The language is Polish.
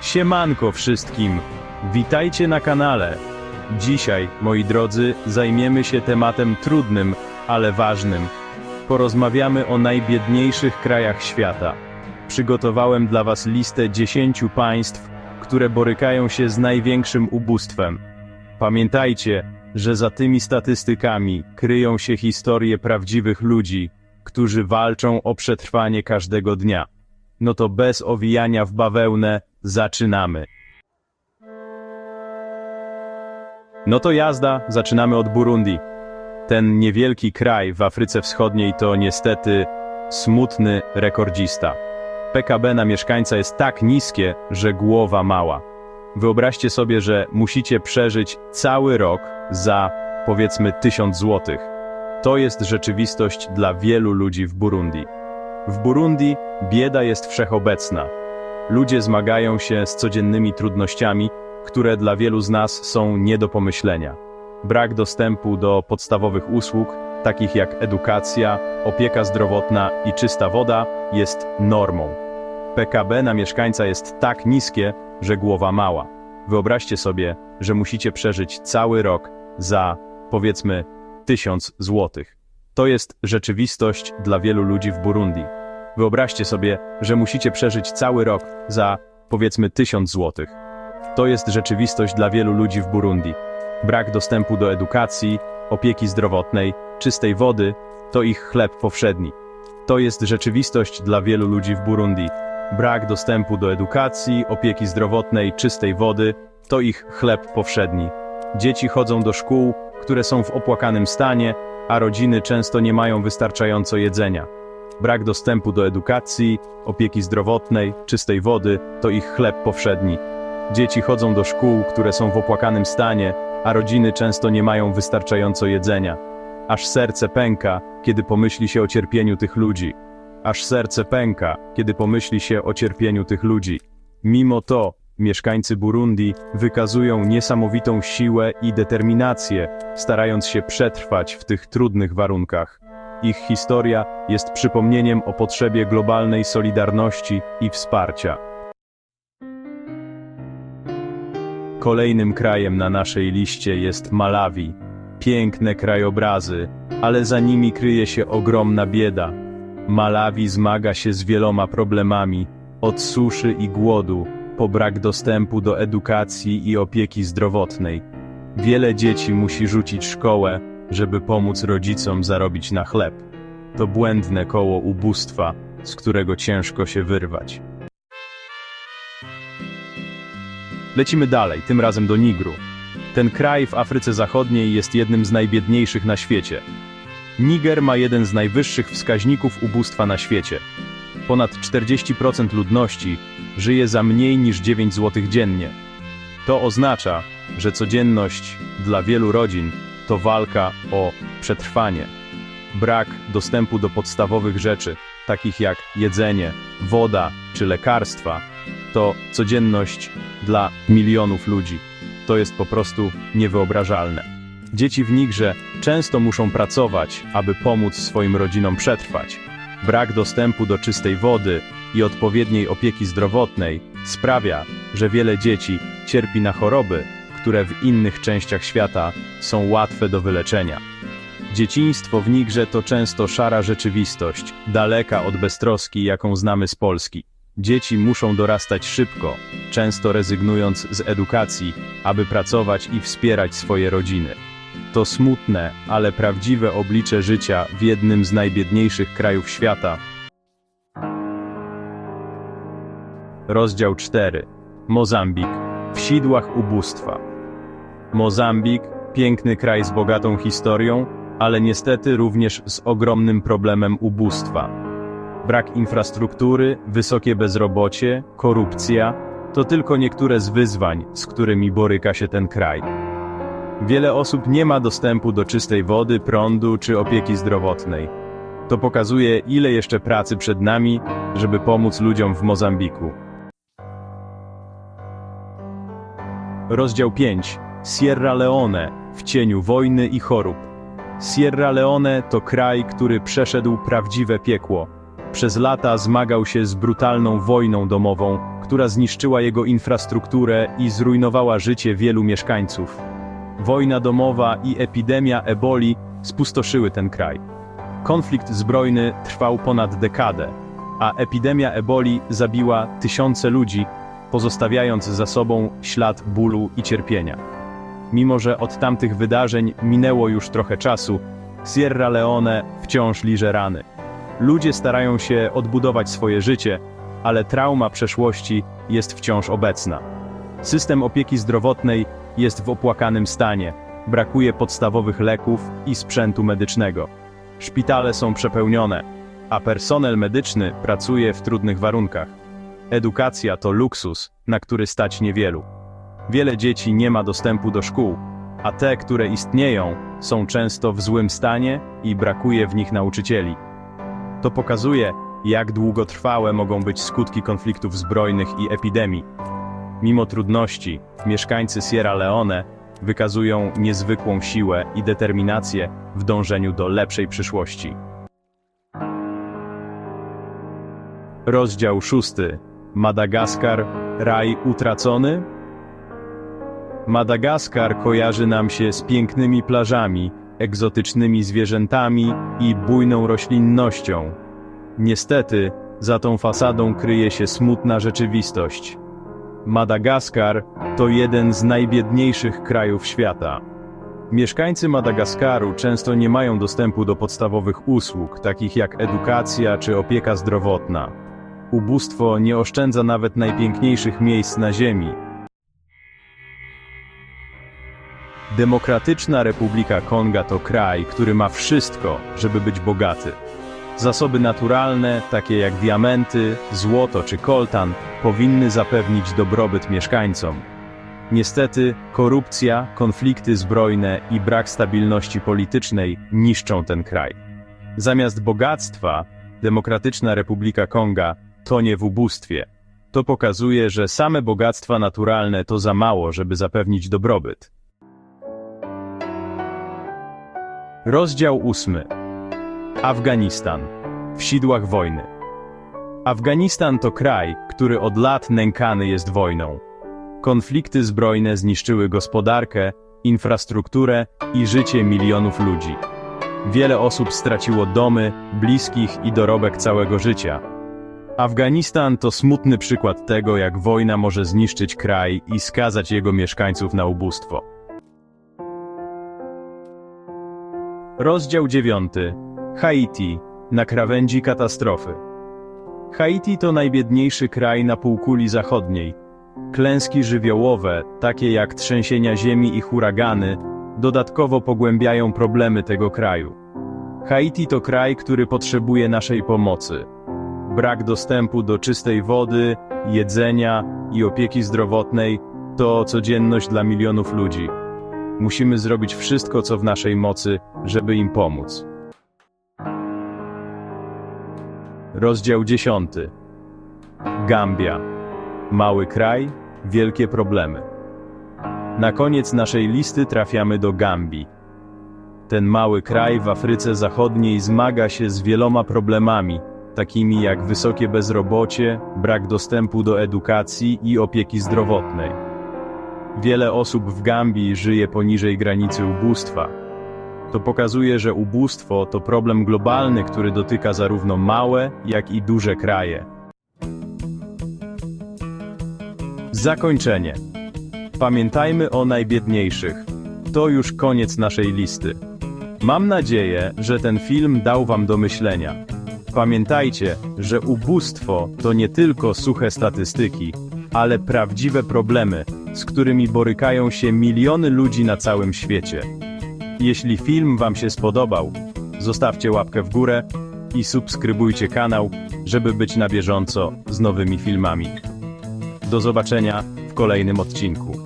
Siemanko wszystkim! Witajcie na kanale. Dzisiaj, moi drodzy, zajmiemy się tematem trudnym, ale ważnym. Porozmawiamy o najbiedniejszych krajach świata. Przygotowałem dla Was listę 10 państw, które borykają się z największym ubóstwem. Pamiętajcie, że za tymi statystykami kryją się historie prawdziwych ludzi, którzy walczą o przetrwanie każdego dnia. No to bez owijania w bawełnę, zaczynamy. No to jazda, zaczynamy od Burundi. Ten niewielki kraj w Afryce Wschodniej to niestety smutny rekordzista. PKB na mieszkańca jest tak niskie, że głowa mała. Wyobraźcie sobie, że musicie przeżyć cały rok za, powiedzmy, 1000 złotych. To jest rzeczywistość dla wielu ludzi w Burundi. W Burundi bieda jest wszechobecna. Ludzie zmagają się z codziennymi trudnościami, które dla wielu z nas są nie do pomyślenia. Brak dostępu do podstawowych usług, takich jak edukacja, opieka zdrowotna i czysta woda, jest normą. PKB na mieszkańca jest tak niskie, że głowa mała. Wyobraźcie sobie, że musicie przeżyć cały rok za, powiedzmy, 1000 złotych. To jest rzeczywistość dla wielu ludzi w Burundi. Wyobraźcie sobie, że musicie przeżyć cały rok za, powiedzmy, 1000 złotych. To jest rzeczywistość dla wielu ludzi w Burundi. Brak dostępu do edukacji, opieki zdrowotnej, czystej wody to ich chleb powszedni. To jest rzeczywistość dla wielu ludzi w Burundi. Brak dostępu do edukacji, opieki zdrowotnej, czystej wody to ich chleb powszedni. Dzieci chodzą do szkół, które są w opłakanym stanie, a rodziny często nie mają wystarczająco jedzenia. Brak dostępu do edukacji, opieki zdrowotnej, czystej wody to ich chleb powszedni. Dzieci chodzą do szkół, które są w opłakanym stanie, a rodziny często nie mają wystarczająco jedzenia. Aż serce pęka, kiedy pomyśli się o cierpieniu tych ludzi. Aż serce pęka, kiedy pomyśli się o cierpieniu tych ludzi. Mimo to, mieszkańcy Burundi wykazują niesamowitą siłę i determinację, starając się przetrwać w tych trudnych warunkach. Ich historia jest przypomnieniem o potrzebie globalnej solidarności i wsparcia. Kolejnym krajem na naszej liście jest Malawi. Piękne krajobrazy, ale za nimi kryje się ogromna bieda. Malawi zmaga się z wieloma problemami, od suszy i głodu, po brak dostępu do edukacji i opieki zdrowotnej. Wiele dzieci musi rzucić szkołę, żeby pomóc rodzicom zarobić na chleb. To błędne koło ubóstwa, z którego ciężko się wyrwać. Lecimy dalej, tym razem do Nigru. Ten kraj w Afryce Zachodniej jest jednym z najbiedniejszych na świecie. Niger ma jeden z najwyższych wskaźników ubóstwa na świecie. Ponad 40% ludności żyje za mniej niż 9 zł dziennie. To oznacza, że codzienność dla wielu rodzin to walka o przetrwanie. Brak dostępu do podstawowych rzeczy, takich jak jedzenie, woda czy lekarstwa, to codzienność dla milionów ludzi. To jest po prostu niewyobrażalne. Dzieci w Nigrze często muszą pracować, aby pomóc swoim rodzinom przetrwać. Brak dostępu do czystej wody i odpowiedniej opieki zdrowotnej sprawia, że wiele dzieci cierpi na choroby, które w innych częściach świata są łatwe do wyleczenia. Dzieciństwo w Nigrze to często szara rzeczywistość, daleka od beztroski, jaką znamy z Polski. Dzieci muszą dorastać szybko, często rezygnując z edukacji, aby pracować i wspierać swoje rodziny. To smutne, ale prawdziwe oblicze życia w jednym z najbiedniejszych krajów świata. Rozdział 4. Mozambik. W sidłach ubóstwa. Mozambik, piękny kraj z bogatą historią, ale niestety również z ogromnym problemem ubóstwa. Brak infrastruktury, wysokie bezrobocie, korupcja to tylko niektóre z wyzwań, z którymi boryka się ten kraj. Wiele osób nie ma dostępu do czystej wody, prądu czy opieki zdrowotnej. To pokazuje, ile jeszcze pracy przed nami, żeby pomóc ludziom w Mozambiku. Rozdział 5. Sierra Leone w cieniu wojny i chorób. Sierra Leone to kraj, który przeszedł prawdziwe piekło. Przez lata zmagał się z brutalną wojną domową, która zniszczyła jego infrastrukturę i zrujnowała życie wielu mieszkańców. Wojna domowa i epidemia eboli spustoszyły ten kraj. Konflikt zbrojny trwał ponad dekadę, a epidemia eboli zabiła tysiące ludzi, pozostawiając za sobą ślad bólu i cierpienia. Mimo, że od tamtych wydarzeń minęło już trochę czasu, Sierra Leone wciąż liże rany. Ludzie starają się odbudować swoje życie, ale trauma przeszłości jest wciąż obecna. System opieki zdrowotnej jest w opłakanym stanie, brakuje podstawowych leków i sprzętu medycznego. Szpitale są przepełnione, a personel medyczny pracuje w trudnych warunkach. Edukacja to luksus, na który stać niewielu. Wiele dzieci nie ma dostępu do szkół, a te, które istnieją, są często w złym stanie i brakuje w nich nauczycieli. To pokazuje, jak długotrwałe mogą być skutki konfliktów zbrojnych i epidemii. Mimo trudności, mieszkańcy Sierra Leone wykazują niezwykłą siłę i determinację w dążeniu do lepszej przyszłości. Rozdział szósty. Madagaskar, raj utracony? Madagaskar kojarzy nam się z pięknymi plażami, egzotycznymi zwierzętami i bujną roślinnością. Niestety, za tą fasadą kryje się smutna rzeczywistość. Madagaskar to jeden z najbiedniejszych krajów świata. Mieszkańcy Madagaskaru często nie mają dostępu do podstawowych usług, takich jak edukacja czy opieka zdrowotna. Ubóstwo nie oszczędza nawet najpiękniejszych miejsc na ziemi. Demokratyczna Republika Konga to kraj, który ma wszystko, żeby być bogaty. Zasoby naturalne, takie jak diamenty, złoto czy koltan, powinny zapewnić dobrobyt mieszkańcom. Niestety, korupcja, konflikty zbrojne i brak stabilności politycznej niszczą ten kraj. Zamiast bogactwa, Demokratyczna Republika Konga tonie w ubóstwie. To pokazuje, że same bogactwa naturalne to za mało, żeby zapewnić dobrobyt. Rozdział ósmy. Afganistan. W sidłach wojny. Afganistan to kraj, który od lat nękany jest wojną. Konflikty zbrojne zniszczyły gospodarkę, infrastrukturę i życie milionów ludzi. Wiele osób straciło domy, bliskich i dorobek całego życia. Afganistan to smutny przykład tego, jak wojna może zniszczyć kraj i skazać jego mieszkańców na ubóstwo. Rozdział 9. Haiti. Na krawędzi katastrofy. Haiti to najbiedniejszy kraj na półkuli zachodniej. Klęski żywiołowe, takie jak trzęsienia ziemi i huragany, dodatkowo pogłębiają problemy tego kraju. Haiti to kraj, który potrzebuje naszej pomocy. Brak dostępu do czystej wody, jedzenia i opieki zdrowotnej to codzienność dla milionów ludzi. Musimy zrobić wszystko, co w naszej mocy, żeby im pomóc. Rozdział 10. Gambia. Mały kraj, wielkie problemy. Na koniec naszej listy trafiamy do Gambii. Ten mały kraj w Afryce Zachodniej zmaga się z wieloma problemami, takimi jak wysokie bezrobocie, brak dostępu do edukacji i opieki zdrowotnej. Wiele osób w Gambii żyje poniżej granicy ubóstwa. To pokazuje, że ubóstwo to problem globalny, który dotyka zarówno małe, jak i duże kraje. Zakończenie. Pamiętajmy o najbiedniejszych. To już koniec naszej listy. Mam nadzieję, że ten film dał Wam do myślenia. Pamiętajcie, że ubóstwo to nie tylko suche statystyki, ale prawdziwe problemy, z którymi borykają się miliony ludzi na całym świecie. Jeśli film Wam się spodobał, zostawcie łapkę w górę i subskrybujcie kanał, żeby być na bieżąco z nowymi filmami. Do zobaczenia w kolejnym odcinku.